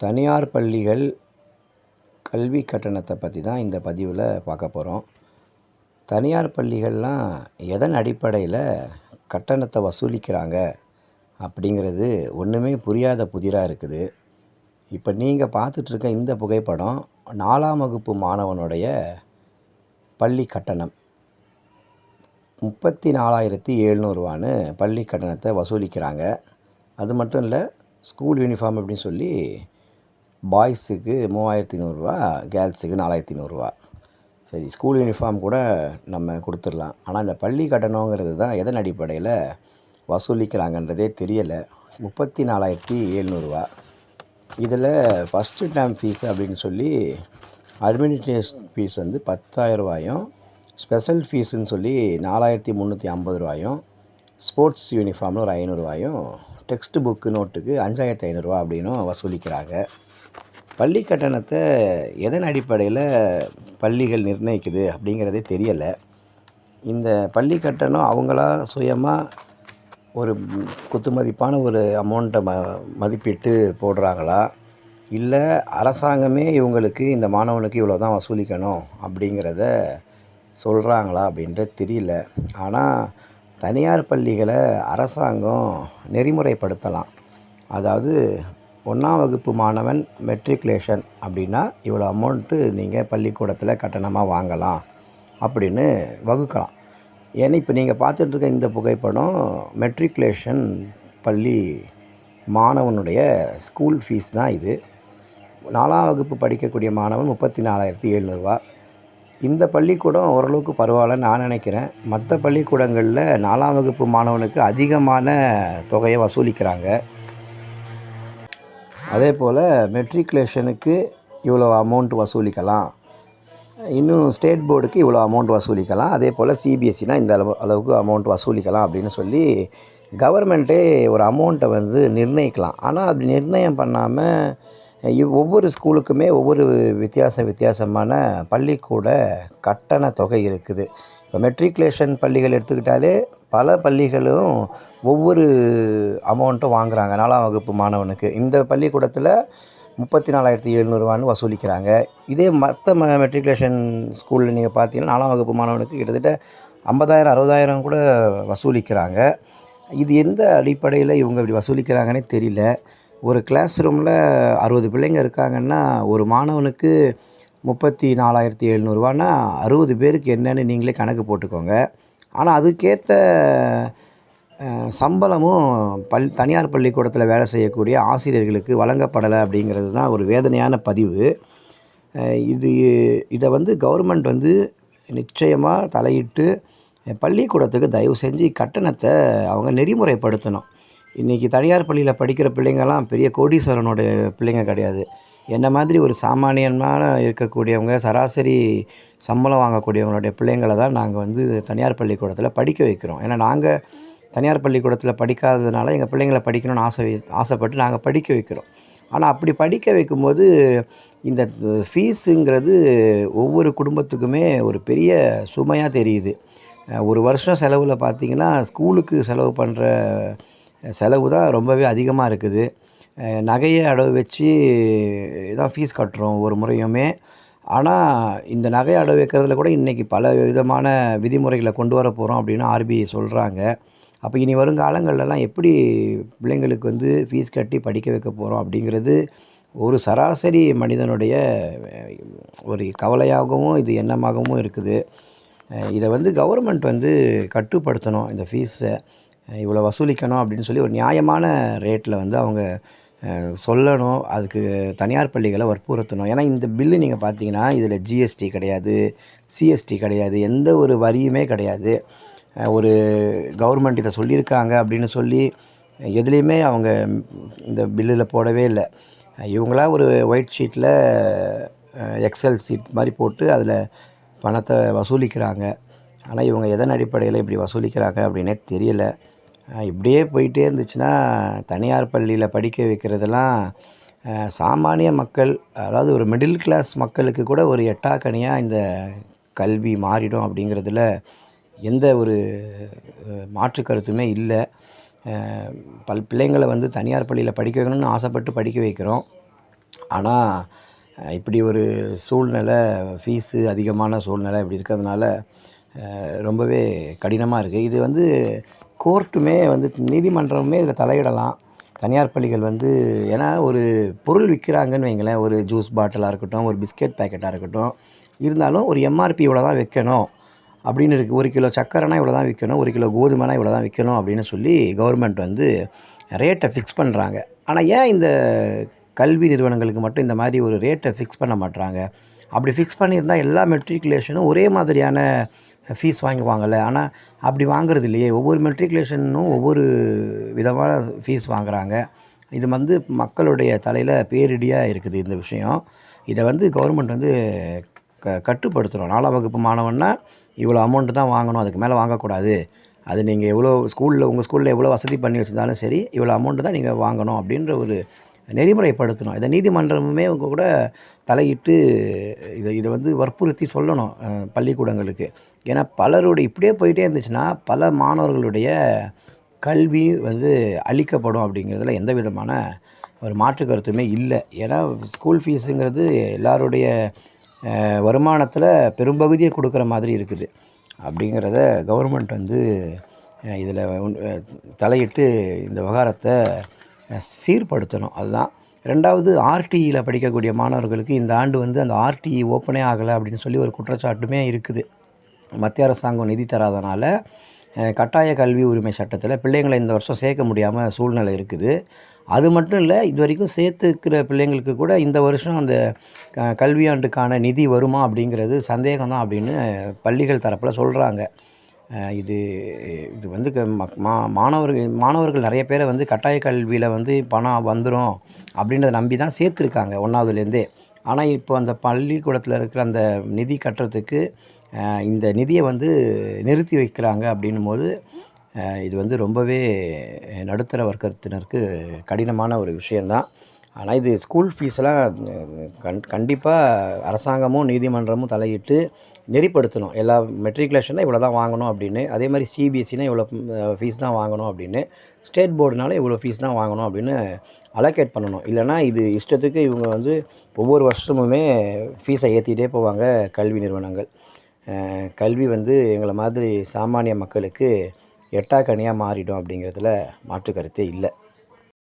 தனியார் பள்ளிகள் கல்வி கட்டணத்தை பற்றி தான் இந்த பதிவில் பார்க்க போகிறோம் தனியார் பள்ளிகள்லாம் எதன் அடிப்படையில் கட்டணத்தை வசூலிக்கிறாங்க அப்படிங்கிறது ஒன்றுமே புரியாத புதிராக இருக்குது. இப்போ நீங்கள் பார்த்துட்ருக்க இந்த புகைப்படம் நாலாம் வகுப்பு மாணவனுடைய பள்ளி கட்டணம். முப்பத்தி நாலாயிரத்தி எழுநூறுவான்னு பள்ளி கட்டணத்தை வசூலிக்கிறாங்க. அது மட்டும் இல்லை ஸ்கூல் யூனிஃபார்ம் அப்படின்னு சொல்லி பாய்ஸுக்கு மூவாயிரத்தி நூறுரூவா கேர்ள்ஸுக்கு நாலாயிரத்தி நூறுரூவா சரி ஸ்கூல் யூனிஃபார்ம் கூட நம்ம கொடுத்துடலாம். ஆனால் இந்த பள்ளி கட்டணங்கிறது தான் எதன் அடிப்படையில் வசூலிக்கிறாங்கன்றதே தெரியலை. முப்பத்தி நாலாயிரத்தி எழுநூறுவா. இதில் ஃபஸ்ட்டு டேம் ஃபீஸ் அப்படின்னு சொல்லி அட்மினிஸ்ட்ரேஷன் ஃபீஸ் வந்து பத்தாயிரம் ரூபாயும் ஸ்பெஷல் ஃபீஸுன்னு சொல்லி நாலாயிரத்தி முந்நூற்றி ஐம்பது ரூபாயும் ஸ்போர்ட்ஸ் யூனிஃபார்ம்னு ஒரு ஐநூறுரூவாயும் டெக்ஸ்ட் புக்கு நோட்டுக்கு அஞ்சாயிரத்தி ஐநூறுரூவா அப்படின்னும் வசூலிக்கிறாங்க. பள்ளி கட்டணத்தை எதன் அடிப்படையில் பள்ளிகள் நிர்ணயிக்குது அப்படிங்கிறதே தெரியலை. இந்த பள்ளி கட்டணம் அவங்களா சுயமாக ஒரு குத்து மதிப்பான ஒரு அமௌண்ட்டை ம மதிப்பிட்டு போடுறாங்களா? இல்லை அரசாங்கமே இவங்களுக்கு இந்த மாணவனுக்கு இவ்வளோ தான் வசூலிக்கணும் அப்படிங்கிறத சொல்கிறாங்களா அப்படின்றது தெரியல. ஆனால் தனியார் பள்ளிகளை அரசாங்கம் நெறிமுறைப்படுத்தலாம். அதாவது ஒன்றாம் வகுப்பு மாணவன் மெட்ரிகுலேஷன் அப்படின்னா இவ்வளோ அமௌண்ட்டு நீங்கள் பள்ளிக்கூடத்தில் கட்டணமாக வாங்கலாம் அப்படின்னு வகுக்கலாம். ஏன்னா இப்போ நீங்கள் பார்த்துட்ருக்க இந்த புகைப்படம் மெட்ரிகுலேஷன் பள்ளி மாணவனுடைய ஸ்கூல் ஃபீஸ் தான் இது. நாலாம் வகுப்பு படிக்கக்கூடிய மாணவன் முப்பத்தி நாலாயிரத்தி எழுநூறுவா. இந்த பள்ளிக்கூடம் ஓரளவுக்கு பரவாயில்லன்னு நான் நினைக்கிறேன். மற்ற பள்ளிக்கூடங்களில் நாலாம் வகுப்பு மாணவனுக்கு அதிகமான தொகையை வசூலிக்கிறாங்க. அதே போல் மெட்ரிகுலேஷனுக்கு இவ்வளோ அமௌண்ட் வசூலிக்கலாம். இன்னும் ஸ்டேட் போர்டுக்கு இவ்வளோ அமௌண்ட் வசூலிக்கலாம். அதே போல் சிபிஎஸ்சினால் இந்த அளவு அளவுக்கு அமௌண்ட் வசூலிக்கலாம் அப்படின்னு சொல்லி கவர்மெண்ட்டே ஒரு அமௌண்ட்டை வந்து நிர்ணயிக்கலாம். ஆனால் அப்படி நிர்ணயம் பண்ணாமல் ஒவ்வொரு ஸ்கூலுக்குமே ஒவ்வொரு வித்தியாச வித்தியாசமான பள்ளிக்கூட கட்டண தொகை இருக்குது. இப்போ மெட்ரிகுலேஷன் பள்ளிகள் எடுத்துக்கிட்டாலே பல பள்ளிகளும் ஒவ்வொரு அமௌண்ட்டும் வாங்குகிறாங்க நாலாம் வகுப்பு மாணவனுக்கு. இந்த பள்ளிக்கூடத்தில் முப்பத்தி நாலாயிரத்தி எழுநூறுவான்னு வசூலிக்கிறாங்க. இதே மற்ற ம மெட்ரிகுலேஷன் ஸ்கூலில் நீங்கள் பார்த்தீங்கன்னா நாலாம் வகுப்பு மாணவனுக்கு கிட்டத்தட்ட ஐம்பதாயிரம் அறுபதாயிரம் கூட வசூலிக்கிறாங்க. இது எந்த அடிப்படையில் இவங்க இப்படி வசூலிக்கிறாங்கன்னே தெரியல. ஒரு கிளாஸ் ரூமில் அறுபது பிள்ளைங்க இருக்காங்கன்னா ஒரு மாணவனுக்கு முப்பத்தி நாலாயிரத்தி எழுநூறுவான்னா அறுபது பேருக்கு என்னன்னு நீங்களே கணக்கு போட்டுக்கோங்க. ஆனால் அதுக்கேற்ற சம்பளமும் பல் தனியார் பள்ளிக்கூடத்தில் வேலை செய்யக்கூடிய ஆசிரியர்களுக்கு வழங்கப்படலை அப்படிங்கிறது தான் ஒரு வேதனையான பதிவு. இது இதை வந்து கவர்மெண்ட் வந்து நிச்சயமாக தலையிட்டு பள்ளிக்கூடத்துக்கு தயவு செஞ்சு கட்டணத்தை அவங்க நெறிமுறைப்படுத்தணும். இன்றைக்கி தனியார் பள்ளியில் படிக்கிற பிள்ளைங்கள்லாம் பெரிய கோடீஸ்வரனோட பிள்ளைங்க கிடையாது. என்ன மாதிரி ஒரு சாமானியமான இருக்கக்கூடியவங்க சராசரி சம்பளம் வாங்கக்கூடியவங்களுடைய பிள்ளைங்களை தான் நாங்கள் வந்து தனியார் பள்ளிக்கூடத்தில் படிக்க வைக்கிறோம். ஏன்னா நாங்கள் தனியார் பள்ளிக்கூடத்தில் படிக்காததுனால எங்கள் பிள்ளைங்களை படிக்கணும்னு ஆசை ஆசைப்பட்டு நாங்கள் படிக்க வைக்கிறோம். ஆனால் அப்படி படிக்க வைக்கும்போது இந்த ஃபீஸுங்கிறது ஒவ்வொரு குடும்பத்துக்குமே ஒரு பெரிய சுமையாக தெரியுது. ஒரு வருஷம் செலவில் பார்த்திங்கன்னா ஸ்கூலுக்கு செலவு பண்ணுற செலவு தான் ரொம்பவே அதிகமாக இருக்குது. நகையை அடவு வச்சு தான் ஃபீஸ் கட்டுறோம் ஒரு முறையுமே. ஆனால் இந்த நகையை அடவு வைக்கிறதுல கூட இன்றைக்கி பல விதமான விதிமுறைகளை கொண்டு வர போகிறோம் அப்படின்னு ஆர்பிஐ சொல்கிறாங்க அப்போ இனி வருங்காலங்கள்லாம் எப்படி பிள்ளைங்களுக்கு வந்து ஃபீஸ் கட்டி படிக்க வைக்க போகிறோம் அப்படிங்கிறது ஒரு சராசரி மனிதனுடைய ஒரு கவலையாகவும் இது எண்ணமாகவும் இருக்குது. இதை வந்து கவர்மெண்ட் வந்து கட்டுப்படுத்தணும் இந்த ஃபீஸை இவ்வளோ வசூலிக்கணும் அப்படின்னு சொல்லி ஒரு நியாயமான ரேட்டில் வந்து அவங்க சொல்லணும். அதுக்கு தனியார் பள்ளிகளை வற்புறுத்தணும். ஏன்னா இந்த பில்லு நீங்கள் பார்த்தீங்கன்னா இதில் ஜிஎஸ்டி கிடையாது சிஎஸ்டி கிடையாது எந்த ஒரு வரியுமே கிடையாது. ஒரு கவர்மெண்ட் இதை சொல்லியிருக்காங்க அப்படின்னு சொல்லி எதுலேயுமே அவங்க இந்த பில்லில் போடவே இல்லை. இவங்களா ஒரு ஒயிட் ஷீட்டில் எக்ஸல் சீட் மாதிரி போட்டு அதில் பணத்தை வசூலிக்கிறாங்க. ஆனால் இவங்க எதன் அடிப்படையில் இப்படி வசூலிக்கிறாங்க அப்படின்னே தெரியலை. இப்படியே போயிட்டே இருந்துச்சுன்னா தனியார் பள்ளியில் படிக்க வைக்கிறதெல்லாம் சாமானிய மக்கள் அதாவது ஒரு மிடில் கிளாஸ் மக்களுக்கு கூட ஒரு எட்டாக்கனியாக இந்த கல்வி மாறிடும் அப்படிங்கிறதுல எந்த ஒரு மாற்று கருத்துமே இல்லை. பல் பிள்ளைங்களை வந்து தனியார் பள்ளியில் படிக்க வைக்கணும்னு ஆசைப்பட்டு படிக்க வைக்கிறோம். ஆனால் இப்படி ஒரு சூழ்நிலை ஃபீஸு அதிகமான சூழ்நிலை இப்படி இருக்கிறதுனால ரொம்பவே கடினமாக இருக்குது இது வந்து கோர்ட்டுமே வந்து நீதிமன்றமுமே இதில் தலையிடலாம். தனியார் பள்ளிகள் வந்து ஏன்னா ஒரு பொருள் விற்கிறாங்கன்னு வைங்களேன். ஒரு ஜூஸ் பாட்டிலாக இருக்கட்டும் ஒரு பிஸ்கெட் பேக்கெட்டாக இருக்கட்டும். இருந்தாலும் ஒரு எம்ஆர்பி இவ்வளோ தான் வைக்கணும் அப்படின்னு இருக்குது ஒரு கிலோ சக்கரைனா இவ்வளோ தான் விற்கணும் ஒரு கிலோ கோதுமைனா இவ்வளோ தான் விற்கணும் அப்படின்னு சொல்லி கவர்மெண்ட் வந்து ரேட்டை ஃபிக்ஸ் பண்ணுறாங்க ஆனால் ஏன் இந்த கல்வி நிறுவனங்களுக்கு மட்டும் இந்த மாதிரி ஒரு ரேட்டை ஃபிக்ஸ் பண்ண மாட்டுறாங்க அப்படி ஃபிக்ஸ் பண்ணியிருந்தால் எல்லா மெட்ரிகுலேஷனும் ஒரே மாதிரியான ஃபீஸ் வாங்குவாங்கள்ல ஆனால் அப்படி வாங்குறது இல்லையே. ஒவ்வொரு மெட்ரிகுலேஷனும் ஒவ்வொரு விதமான ஃபீஸ் வாங்குகிறாங்க இது வந்து மக்களுடைய தலையில் பேரிடியாக இருக்குது இந்த விஷயம். இதை வந்து கவர்மெண்ட் வந்து க கட்டுப்படுத்தணும் நாலாம் வகுப்பு மாணவன்னா இவ்வளோ அமௌண்ட்டு தான் வாங்கணும். அதுக்கு மேலே வாங்கக்கூடாது. அது நீங்கள் எவ்வளோ ஸ்கூலில் உங்கள் ஸ்கூலில் எவ்வளோ வசதி பண்ணி வச்சுருந்தாலும் சரி இவ்வளோ அமௌண்ட்டு தான் நீங்கள் வாங்கணும் அப்படின்ற ஒரு நெறிமுறைப்படுத்தணும். இதை நீதிமன்றமுமே அவங்க கூட தலையிட்டு இதை இதை வந்து வற்புறுத்தி சொல்லணும் பள்ளிக்கூடங்களுக்கு. ஏன்னா பலருடைய இப்படியே போயிட்டே இருந்துச்சுன்னா பல மாணவர்களுடைய கல்வி வந்து அழிக்கப்படும் அப்படிங்கிறதுல எந்த விதமான ஒரு மாற்று கருத்துமே இல்லை. ஏன்னா ஸ்கூல் ஃபீஸுங்கிறது எல்லாருடைய வருமானத்தில் பெரும்பகுதியை கொடுக்குற மாதிரி இருக்குது. அப்படிங்கிறத கவர்மெண்ட் வந்து இதில் தலையிட்டு இந்த விவகாரத்தை சீர்படுத்தணும். அதுதான். ரெண்டாவது ஆர்டிஇயில் படிக்கக்கூடிய மாணவர்களுக்கு இந்த ஆண்டு வந்து அந்த ஆர்டிஇ ஓப்பனே ஆகலை அப்படின்னு சொல்லி ஒரு குற்றச்சாட்டுமே இருக்குது. மத்திய அரசாங்கம் நிதி தராதனால கட்டாய கல்வி உரிமை சட்டத்தில் பிள்ளைங்களை இந்த வருஷம் சேர்க்க முடியாமல் சூழ்நிலை இருக்குது. அது மட்டும் இல்லை இது வரைக்கும் சேர்த்துக்கிற பிள்ளைங்களுக்கு கூட இந்த வருஷம் அந்த க கல்வியாண்டுக்கான நிதி வருமா அப்படிங்கிறது சந்தேகம் தான் அப்படின்னு பள்ளிகள் தரப்பில் சொல்கிறாங்க இது இது வந்து க மா மாணவர்கள் மாணவர்கள் நிறைய பேரை வந்து கட்டாய கல்வியில் வந்து பணம் வந்துடும் அப்படின்றத நம்பி தான் சேர்த்துருக்காங்க ஒன்றாவதுலேருந்தே ஆனால் இப்போ அந்த பள்ளிக்கூடத்தில் இருக்கிற அந்த நிதி கட்டுறதுக்கு இந்த நிதியை வந்து நிறுத்தி வைக்கிறாங்க அப்படின்னும் போது இது வந்து ரொம்பவே நடுத்தர வர்க்கத்தினருக்கு கடினமான ஒரு விஷயந்தான் ஆனால் இது ஸ்கூல் ஃபீஸ்லாம் கண் கண்டிப்பாக அரசாங்கமும் நீதிமன்றமும் தலையிட்டு நெறிப்படுத்தணும். எல்லா மெட்ரிகுலேஷனில் இவ்வளோ தான் வாங்கணும் அப்படின்னு. அதே மாதிரி சிபிஎஸ்சினா இவ்வளோ ஃபீஸ் தான் வாங்கணும் அப்படின்னு. ஸ்டேட் போர்டுனால இவ்வளோ ஃபீஸ் தான் வாங்கணும் அப்படின்னு அலோகேட் பண்ணணும். இல்லைனா இது இஷ்டத்துக்கு இவங்க வந்து ஒவ்வொரு வருஷமுமே ஃபீஸை ஏற்றிட்டே போவாங்க கல்வி நிறுவனங்கள். கல்வி வந்து எங்களை மாதிரி சாமானிய மக்களுக்கு எட்டாக்கனியாக மாறிடும் அப்படிங்கிறதுல மாற்று கருத்தே இல்லை.